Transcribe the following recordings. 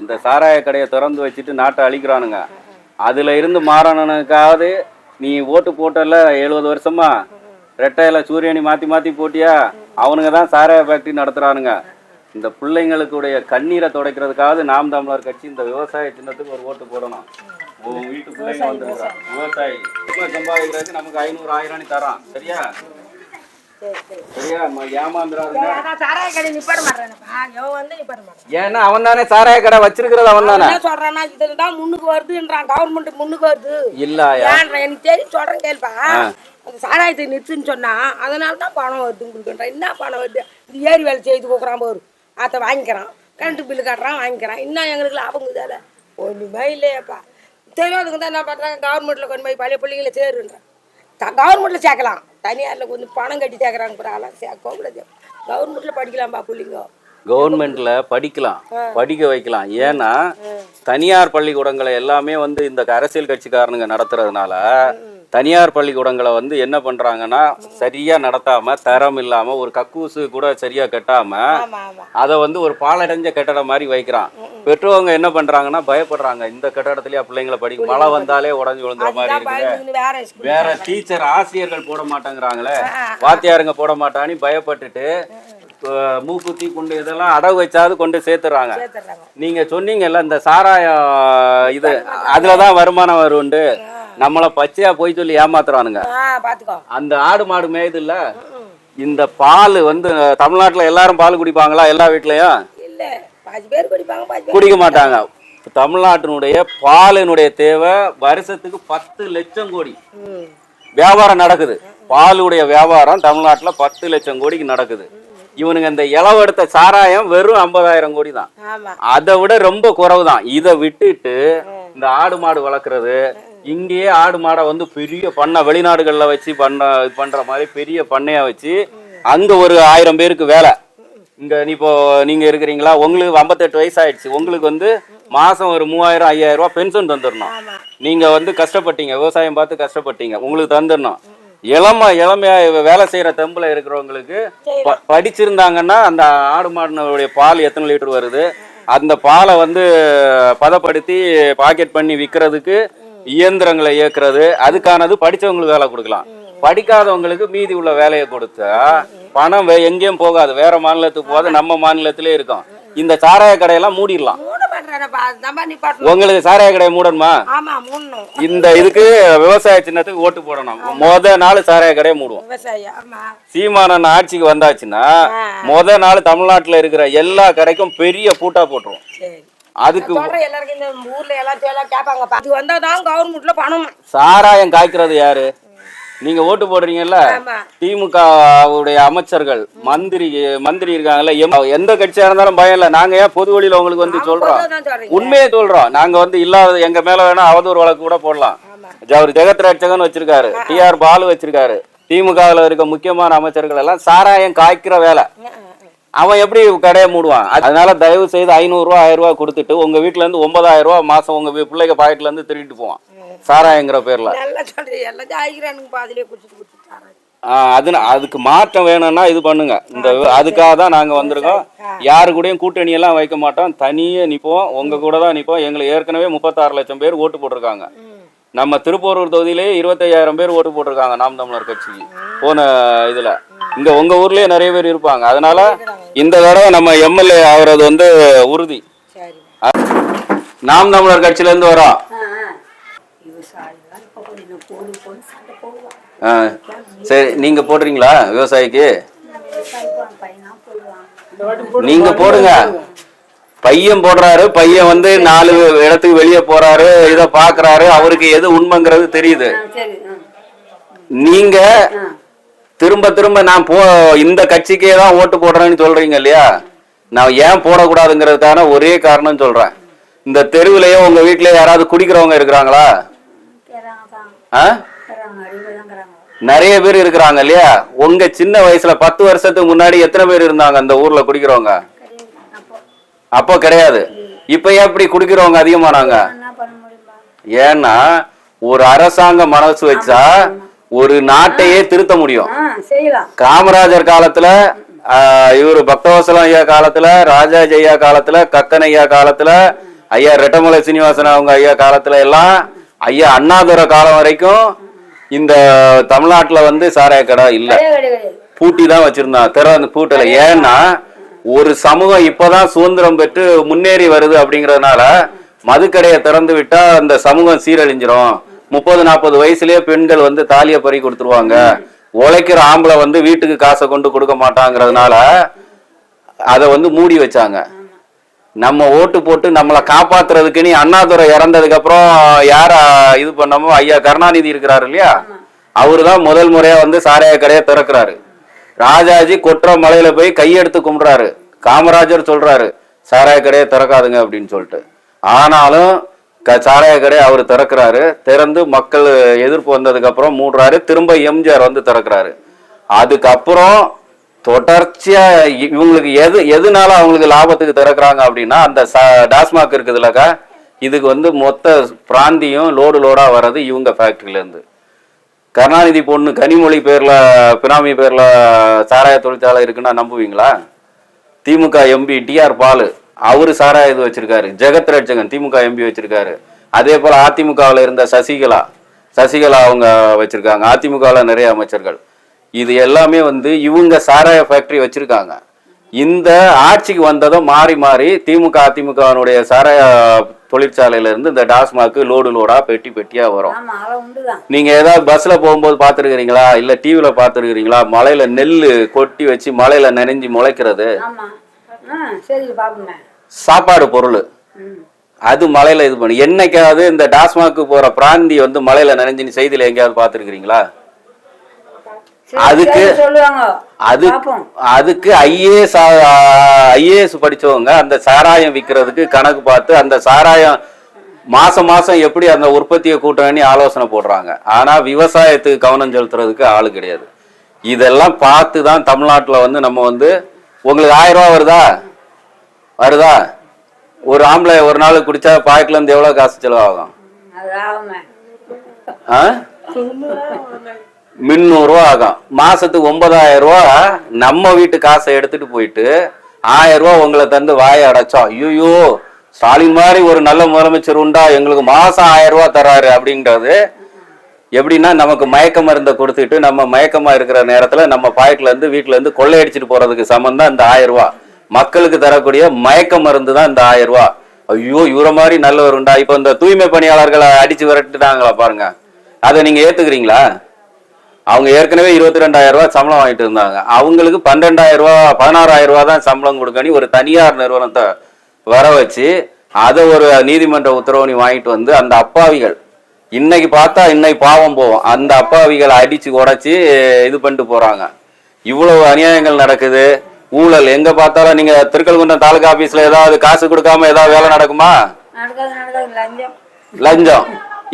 இந்த சாராய கடையை திறந்து வச்சுட்டு நாட்டை அழிக்கிறானுங்க. அதில் இருந்து மாறணுக்காவது நீ ஓட்டு போட்டல எழுபது வருஷமா? ரெட்டையில் சூரியனி மாற்றி மாற்றி போட்டியா? அவனுங்க தான் சாராய ஃபேக்டரி நடத்துகிறானுங்க இந்த பிள்ளைங்களுக்குடைய கண்ணீரை துடைக்கிறதுக்காவது நாம் தமிழர் கட்சி இந்த விவசாய சின்னத்துக்கு ஒரு ஓட்டு போடணும். உன் வீட்டு பிள்ளைங்க வந்துருக்கா விவசாயி. சும்மா சம்பாதிக்கிறதுக்கு நமக்கு ஐநூறு ஆயிரம் தரான். சரியா? ஏன்னா அவன் தானே சாராய கடை வச்சிருக்கிறது அவன் தானே? என்ன சொல்றான்னா இதுல தான் முன்னுக்கு வருதுன்றான். கவர்மெண்ட் முன்னுக்கு வருது. ஏன்றா எனக்கு தெரியும் சொல்றேன் கேள்ப்பா. அந்த சாராயத்தை நிறுத்துன்னு சொன்னா அதனால தான் பணம் வருதுன்னு கொடுக்குறான் என்ன பணம் வருது? இது ஏரி வேலை செய்து கொடுக்குறான் பாரு. அதை வாங்கிக்கிறான். கரண்ட் பில்லு கட்டுறான் வாங்கிக்கிறான். இன்னும் எங்களுக்கு லாபம் இதால. ஒன்றுமே இல்லையாப்பா. தெரியாதுங்க தான் என்ன பண்ணுறாங்க கவர்மெண்ட்டில் கொண்டு போய் பழைய பிள்ளைங்களை சேருன்றான் கவர்மெண்ட்டில் சேர்க்கலாம். தனியாரில் கொஞ்சம் பணம் கட்டி சேர்க்குறாங்க சேர்க்கவும் கூடாது கவர்மெண்ட்டில் படிக்கலாம்ப்பா பிள்ளைங்க. கவர்மெண்ட்ல படிக்கலாம் படிக்க வைக்கலாம். ஏன்னா தனியார் பள்ளிக்கூடங்களை எல்லாமே வந்து இந்த அரசியல் கட்சிக்காரனுங்க நடத்துறதுனால தனியார் பள்ளிக்கூடங்களை வந்து என்ன பண்றாங்கன்னா சரியா நடத்தாம தரம் இல்லாம ஒரு கக்கூசு கூட சரியா கட்டாம ஆமாம் ஆமாம் அதை வந்து ஒரு பாலடைஞ்ச கட்டடம் மாதிரி வைக்கிறான். பெற்றவங்க என்ன பண்றாங்கன்னா பயப்படுறாங்க. இந்த கட்டடத்திலேயே பிள்ளைங்களை படிக்க மழை வந்தாலே உடஞ்சு விழுந்துற மாதிரி இருக்குது. வேற டீச்சர் ஆசிரியர்கள் போட மாட்டாங்கறாங்களே. வாத்தியாருங்க போட மாட்டான்னு பயப்பட்டுட்டு மூக்குத்தி குண்டு இதெல்லாம் அடகு வச்சாவது கொண்டு சேர்த்துறாங்க. சேர்த்துறாங்க. நீங்க சொன்னீங்கல்ல இந்த சாராயம் இது அதுலதான் வருமானம் வரும்ண்டு நம்மள பச்சையா போய் சொல்லி ஏமாத்துறானுங்க. அந்த ஆடு மாடு மேயுது இல்ல இந்த பால் வந்து தமிழ்நாட்டுல எல்லாரும் பால் குடிப்பாங்களா எல்லா வீட்லயும்? குடிக்க மாட்டாங்க. தமிழ்நாட்டினுடைய பாலினுடைய தேவை வருஷத்துக்கு பத்து லட்சம் கோடி. வியாபாரம் நடக்குது. பாலுடைய வியாபாரம் தமிழ்நாட்டுல பத்து லட்சம் கோடிக்கு நடக்குது. இவனுங்க இந்த இளவெடுத்த சாராயம் வெறும் ஐம்பதாயிரம் கோடி தான் அதை விட ரொம்ப குறைவு தான் இதை விட்டுட்டு இந்த ஆடு மாடு வளர்க்குறது இங்கேயே ஆடு மாடை வந்து பெரிய பண்ணை வெளிநாடுகளில் வச்சு பண்ண இது பண்ற மாதிரி பெரிய பண்ணையா வச்சு அங்க ஒரு ஆயிரம் பேருக்கு வேலை. இங்க நீ இப்போ நீங்க இருக்கிறீங்களா? உங்களுக்கு ஐம்பத்தெட்டு வயசு ஆயிடுச்சு உங்களுக்கு வந்து மாசம் ஒரு மூவாயிரம் ஐயாயிரம் ரூபாய் பென்ஷன் தந்துடணும். ஆமாம் நீங்க வந்து கஷ்டப்பட்டீங்க. விவசாயம் பார்த்து கஷ்டப்பட்டீங்க. உங்களுக்கு தந்துடணும். இளம இளமையா வேலை செய்யற தெம்புல இருக்கிறவங்களுக்கு படிச்சிருந்தாங்கன்னா அந்த ஆடு மாடுனுடைய பால் எத்தனை லிட்டர் வருது? அந்த பாலை வந்து பதப்படுத்தி பாக்கெட் பண்ணி விற்கிறதுக்கு இயந்திரங்களை இயக்குறது அதுக்கானது படிச்சவங்களுக்கு வேலை கொடுக்கலாம். படிக்காதவங்களுக்கு மீதி உள்ள வேலையை கொடுத்தா பணம் எங்கேயும் போகாது. வேற மாநிலத்துக்கு போகாது. நம்ம மாநிலத்திலே இருக்கும். இந்த சாராய கடையெல்லாம் மூடிடலாம். உங்களுக்கு சாராய கடையை மூடணுமா? இந்த இதுக்கு விவசாய சின்னத்துக்கு ஓட்டு போடணும். முத நாள் சாராய கடையை மூடுவோம். சீமானன் ஆட்சிக்கு வந்தாச்சுன்னா முத நாள் தமிழ்நாட்டுல இருக்கிற எல்லா கடைக்கும் பெரிய பூட்டா போட்டுருவோம். அதுக்கு சொல்கிறேன் எல்லாருக்கும் இந்த ஊரில் எல்லாத்தையும் எல்லாம் கேட்பாங்கப்பா இது வந்தால் தான் கவர்மெண்ட்டில் பணம். சாராயம் காய்க்கிறது யாரு? நீங்க ஓட்டு போடுறீங்கல்ல? ஆமாம் திமுகவுடைய அமைச்சர்கள் மந்திரி மந்திரி இருக்காங்கல்ல எந்த கட்சியா இருந்தாலும் பயம் இல்ல. நாங்க ஏன் பொது வழியில உங்களுக்கு வந்து சொல்றோம்? உண்மையை சொல்றோம். நாங்க வந்து இல்லாத எங்க மேல வேணா அவதூறு வழக்கு கூட போடலாம். அவர் ஜெகத் ரட்சகன் வச்சிருக்காரு. டிஆர் பாலு வச்சிருக்காரு. திமுகவில் இருக்க முக்கியமான அமைச்சர்கள் எல்லாம் சாராயம் காய்க்கிற வேலை. அவன் எப்படி கடையை மூடுவான்? அதனால தயவு செய்து ஐநூறுரூவா ஆயிரம் ரூபாய் கொடுத்துட்டு உங்க வீட்டுல இருந்து ஒன்பதாயிரம் ரூபாய் மாசம் உங்க பிள்ளைங்க பாக்கெட்ல இருந்து திருடிட்டு போவான். சாராயங்கிற பேர்ல. அது அதுக்கு மாற்றம் வேணும்னா இது பண்ணுங்க. இந்த அதுக்காக தான் நாங்க வந்திருக்கோம். யாரு கூடயும் கூட்டணி எல்லாம் வைக்க மாட்டோம். தனியே நிப்போம். உங்க கூட தான் நிப்போம். எங்களுக்கு ஏற்கனவே முப்பத்தாறு லட்சம் பேர் ஓட்டு போட்டிருக்காங்க. நம்ம திருப்பூரூர் தொகுதியிலேயே இருபத்தையாயிரம் பேர் ஓட்டு போட்டிருக்காங்க நாம் தமிழர் கட்சிக்கு. போன இதுல. இங்க உங்க ஊர்லயே நிறைய பேர் இருப்பாங்க. அதனால இந்த தடவை நம்ம எம்எல்ஏ ஆகுறது வந்து உறுதி. நாம் தமிழர் கட்சியில இருந்து வரோம் சரி நீங்க போடுறீங்களா விவசாயிக்கு? நீங்க போடுங்க. பையன் போடுறாரு பையன் வந்து நாலு இடத்துக்கு வெளியே போறாரு இத பாக்குறாரு அவருக்கு எது உண்மைங்கிறது தெரியுது. நீங்க திரும்ப திரும்ப நான் போ இந்த கட்சிக்கே தான் ஓட்டு போடுறேன்னு சொல்றீங்க இல்லையா? நான் ஏன் போடக்கூடாதுங்கிறதுக்கான ஒரே காரணம் சொல்றேன். இந்த தெருவுலயே உங்க வீட்ல யாராவது குடிக்கிறவங்க இருக்கிறாங்களா? ஆ? நிறைய பேர் இருக்கிறாங்க இல்லையா? உங்க சின்ன வயசுல பத்து வருஷத்துக்கு முன்னாடி எத்தனை பேர் இருந்தாங்க அந்த ஊர்ல குடிக்கிறவங்க? அப்போ கிடையாது. இப்ப ஏன் இப்படி குடிக்கிறவங்க அதிகமானாங்க? ஏன்னா ஒரு அரசாங்க மனசு வச்சா ஒரு நாட்டையே திருத்த முடியும். காமராஜர் காலத்துல இவரு பக்தவசலம் ஐயா காலத்துல ராஜாஜி ஐயா காலத்துல கக்கன் ஐயா காலத்துல ஐயா ரெட்டமலை சீனிவாசன் அவங்க ஐயா காலத்துல எல்லாம் ஐயா அண்ணாதுரை காலம் வரைக்கும் இந்த தமிழ்நாட்டுல வந்து சாராய கடை இல்ல. பூட்டி தான் வச்சிருந்தான். திறந்து பூட்டல. ஏன்னா ஒரு சமூகம் இப்பதான் சுதந்திரம் பெற்று முன்னேறி வருது அப்படிங்கறதுனால மதுக்கடையை திறந்து விட்டா அந்த சமூகம் சீரழிஞ்சிரும். முப்பது நாற்பது வயசுலயே பெண்கள் வந்து தாலியை பறி கொடுத்துருவாங்க. உழைக்கிற ஆம்பளை வந்து வீட்டுக்கு காசை கொண்டு கொடுக்க மாட்டாங்கிறதுனால அதை வந்து மூடி வச்சாங்க. நம்ம ஓட்டு போட்டு நம்மளை காப்பாத்துறதுக்கு நீ அண்ணாதுரை இறந்ததுக்கு அப்புறம் யார இது பண்ணமோ ஐயா கருணாநிதி இருக்கிறாரு இல்லையா? அவரு தான் முதல் முறையா வந்து சாராய கடையை திறக்கிறாரு. ராஜாஜி கொற்ற மலையில போய் கையெடுத்து கும்பிடுறாரு. காமராஜர் சொல்றாரு சாராய கடையை திறக்காதுங்க அப்படின்னு சொல்லிட்டு. ஆனாலும் சாராய கடையை அவர் திறக்கிறாரு. திறந்து மக்கள் எதிர்ப்பு வந்ததுக்கப்புறம் மூடுறாரு. திரும்ப எம்ஜிஆர் வந்து திறக்கிறாரு. அதுக்கப்புறம் தொடர்ச்சியா இ- இவங்களுக்கு எது எதுனால அவங்களுக்கு லாபத்துக்கு திறக்கிறாங்க அப்படின்னா அந்த டாஸ்மாக் இருக்குதுலக்கா இதுக்கு வந்து மொத்த பிராந்தியம் லோடு லோடா வர்றது இவங்க ஃபேக்டரியிலேருந்து கருணாநிதி பொண்ணு கனிமொழி பேர்ல பினாமி பேர்ல சாராய தொழிற்சாலை இருக்குன்னா நம்புவீங்களா? DMK MP TR Baalu. அவரு சாராய இது வச்சிருக்காரு. ஜெகத் ரட்சகன் திமுக எம்பி வச்சிருக்காரு. அதே போல அதிமுகவில் இருந்த சசிகலா சசிகலா அவங்க வச்சிருக்காங்க. அதிமுகவில் நிறைய அமைச்சர்கள். இது எல்லாமே வந்து இவங்க சாராய ஃபேக்டரி வச்சிருக்காங்க. இந்த ஆட்சிக்கு வந்ததும் மாறி மாறி திமுக அதிமுகவினுடைய சாராய தொழிற்சாலையில இருந்து இந்த டாஸ்மாக்கு லோடு லோடா பெட்டி பெட்டியா வரும். நீங்க ஏதாவது பஸ்ல போகும்போது பாத்துருக்கீங்களா இல்ல டிவில பாத்துருக்கீங்களா மலையில நெல்லு கொட்டி வச்சு மலையில நனைஞ்சு முளைக்கிறது. சரி பாப்போமே சாப்பாடு பொருள். அது மலையில இது பண்ணி. என்னைக்காவது இந்த டாஸ்மாக்கு போற பிராந்தி வந்து மலையில நனைஞ்சுன்னு செய்தியில எங்கேயாவது பாத்துருக்கீங்களா அதுக்கு- அது அதுக்கு ஐஏஎஸ் ஐஏஎஸ் படிச்சவங்க அந்த சாராயம் விற்கிறதுக்கு கணக்கு பார்த்து அந்த சாராயம் மாசம் மாசம் எப்படி அந்த உற்பத்தியை கூட்டணும்னு ஆலோசனை போடுறாங்க. ஆனா விவசாயத்துக்கு கவனம் செலுத்துறதுக்கு ஆளு கிடையாது. இதெல்லாம் பார்த்து தான் தமிழ்நாட்டுல வந்து நம்ம வந்து உங்களுக்கு ஆயிரம் ரூபா வருதா? வருதா? ஒரு ஆம்பளை ஒரு நாள் குடிச்சா பாய்க்குல இருந்து எவ்வளவு காசு செலவாகும்? முந்நூறுரூவா ஆகும். மாசத்துக்கு ஒன்பதாயிரம் ரூபா நம்ம வீட்டு காசை எடுத்துட்டு போயிட்டு ஆயிரம் ரூபா உங்களை தந்து வாயை அடைச்சோம் ஐயோ ஸ்டாலின் மாதிரி ஒரு நல்ல முதலமைச்சர் உண்டா? எங்களுக்கு மாசம் ஆயிரம் ரூபா தராரு அப்படின்றது எப்படின்னா நமக்கு மயக்க மருந்தை கொடுத்துட்டு நம்ம மயக்கமா இருக்கிற நேரத்துல நம்ம பாக்கெட்ல இருந்து வீட்டுல இருந்து கொள்ளையடிச்சிட்டு போறதுக்கு சமம் தான் இந்த ஆயிரம் ரூபா மக்களுக்கு தரக்கூடிய மயக்க மருந்து தான் இந்த ஆயிரம் ரூபா ஐயோ இவர மாதிரி நல்லவருண்டா இப்போ இப்ப இந்த தூய்மை பணியாளர்களை அடிச்சு விரட்டுட்டாங்களா பாருங்க. அதை நீங்க ஏத்துக்கிறீங்களா? அவங்க ஏற்கனவே இருபத்தி ரெண்டாயிரம் ரூபாய் சம்பளம் வாங்கிட்டு இருந்தாங்க. அவங்களுக்கு பன்னெண்டாயிரம் ரூபாய் பதினாறாயிரம் ரூபாய் தான் சம்பளம் கொடுக்கணும். ஒரு தனியார் நிறுவனத்தை வர வச்சு அதை ஒரு நீதிமன்ற உத்தரவு நீ வாங்கிட்டு வந்து அந்த அப்பாவிகள் இன்னைக்கு பார்த்தா இன்னைக்கு பாவம் போவோம் அந்த அப்பாவிகளை அடிச்சு உடைச்சு இது பண்ணிட்டு போறாங்க. இவ்வளவு அநியாயங்கள் நடக்குது. ஊழல் எங்க பார்த்தாலும் நீங்க திருக்கல்குன்றம் தாலுகா ஆபீஸ்ல ஏதாவது காசு கொடுக்காம ஏதாவது வேலை நடக்குமா? லஞ்சம்.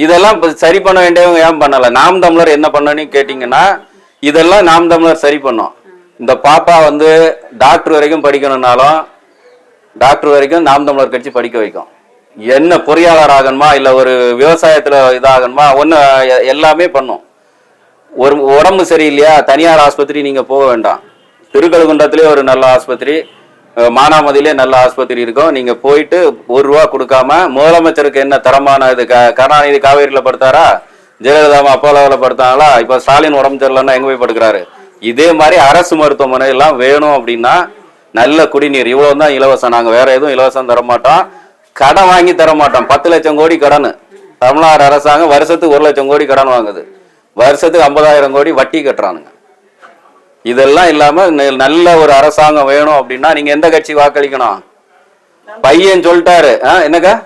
இதெல்லாம் சரி பண்ண வேண்டியவங்க ஏன் பண்ணல? நாம் தமிழர் என்ன பண்ணணும்னு கேட்டீங்கன்னா இதெல்லாம் நாம் தமிழர் சரி பண்ணோம். இந்த பாப்பா வந்து டாக்டர் வரைக்கும் படிக்கணும்னாலும் டாக்டர் வரைக்கும் நாம் தமிழர் கட்சி படிக்க வைக்கும். என்ன பொறியாளர் ஆகணுமா இல்லை ஒரு விவசாயத்தில் இதாகணுமா ஒன்று எல்லாமே பண்ணும். ஒரு உடம்பு சரியில்லையா தனியார் ஆஸ்பத்திரி நீங்கள் போக வேண்டாம். திருக்கழுகுன்றத்திலே ஒரு நல்ல ஆஸ்பத்திரி மானாமதியிலே நல்ல ஆஸ்பத்திரி இருக்கும். நீங்கள் போயிட்டு ஒரு ரூபா கொடுக்காம முதலமைச்சருக்கு என்ன தரமான இது க- கருணாநிதி காவேரியில் படுத்தாரா ஜெயலலிதா அப்போலோவில் படுத்தாங்களா இப்போ ஸ்டாலின் உடம்பு சரியில்லைன்னா எங்கே போய் படுக்கிறாரு? இதே மாதிரி அரசு மருத்துவமனை எல்லாம் வேணும் அப்படின்னா நல்ல குடிநீர் இவ்வளோ தான் இலவசம். நாங்கள் வேற எதுவும் இலவசம் தர மாட்டோம் கடன் வாங்கி தர மாட்டோம். பத்து லட்சம் கோடி கடன். தமிழ்நாடு அரசாங்கம் வருஷத்துக்கு ஒரு லட்சம் கோடி கடன் வாங்குது. வருஷத்துக்கு ஐம்பதாயிரம் கோடி வட்டி கட்டுறானுங்க. இதெல்லாம் இல்லாம நல்ல ஒரு அரசாங்கம் வேணும் அப்படின்னா நீங்க எந்த கட்சி வாக்களிக்கணும்? பையன் சொல்லிட்டாரு. ஆ, என்னக்கா?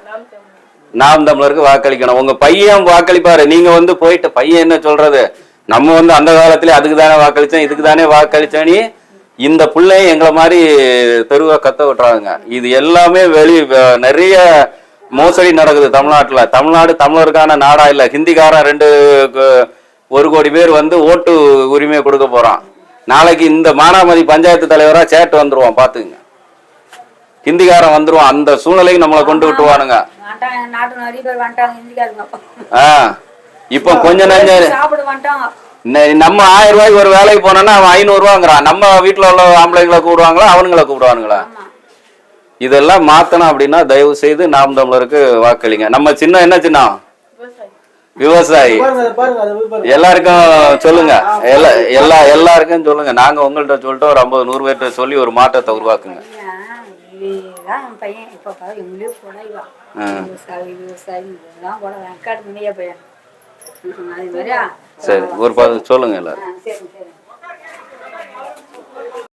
நாம் தமிழருக்கு வாக்களிக்கணும். உங்க பையன் வாக்களிப்பாரு. நீங்க வந்து போயிட்டு பையன் என்ன சொல்றது? நம்ம வந்து அந்த காலத்துல அதுக்கு தானே வாக்களிச்சோம் இதுக்கு தானே வாக்களிச்சோன்னு இந்த பிள்ளையும் எங்களை மாதிரி தெருவா கத்த விட்டுறாங்க. இது எல்லாமே வெளி நிறைய மோசடி நடக்குது தமிழ்நாட்டுல. தமிழ்நாடு தமிழருக்கான நாடா இல்ல. ஹிந்திக்காரன் ரெண்டு ஒரு கோடி பேர் வந்து ஓட்டு உரிமை கொடுக்க போறான். நாளைக்கு இந்த மானாமதி பஞ்சாயத்து தலைவரா சேட்டு வந்துருவான் பாத்துங்க ஹிந்திக்காரன் வந்துருவான். அந்த சூழ்நிலைக்கு நம்மளை கொண்டு விட்டுவானுங்க ஆ. இப்போ கொஞ்ச நஞ்ச சாப்பிட வந்துட்டாங்க இன்ன- நம்ம ஆயிரம் ரூபாய்க்கு ஒரு வேலைக்கு போனோம்னா அவன் ஐநூறு ரூபாங்கிறான் நம்ம வீட்டுல உள்ள ஆம்பளைங்களை கூப்பிடுவாங்களா அவனுங்களை கூப்பிடுவானுங்களா? இதெல்லாம் மாத்தணும் அப்படின்னா தயவு செய்து நாம் தமிழருக்கு வாக்களிங்க. நம்ம சின்ன என்ன சின்னம்? விவசாயி. எல்லாருக்கும் சொல்லுங்க. எல்லா எல்லா எல்லாருக்கும் சொல்லுங்க. நாங்க உங்கள்ட்ட சொல்லிட்டு ஒரு ஐம்பது நூறு பேர்ட்ட சொல்லி ஒரு மாற்றத்தை உருவாக்குங்க. பையன். இப்போ எங்களையும் விவசாயி விவசாயி இதெல்லாம் கூட வெங்காடு முனிய பையன் சரி ஒரு பா சொல்லுங்க எல்லாரும்.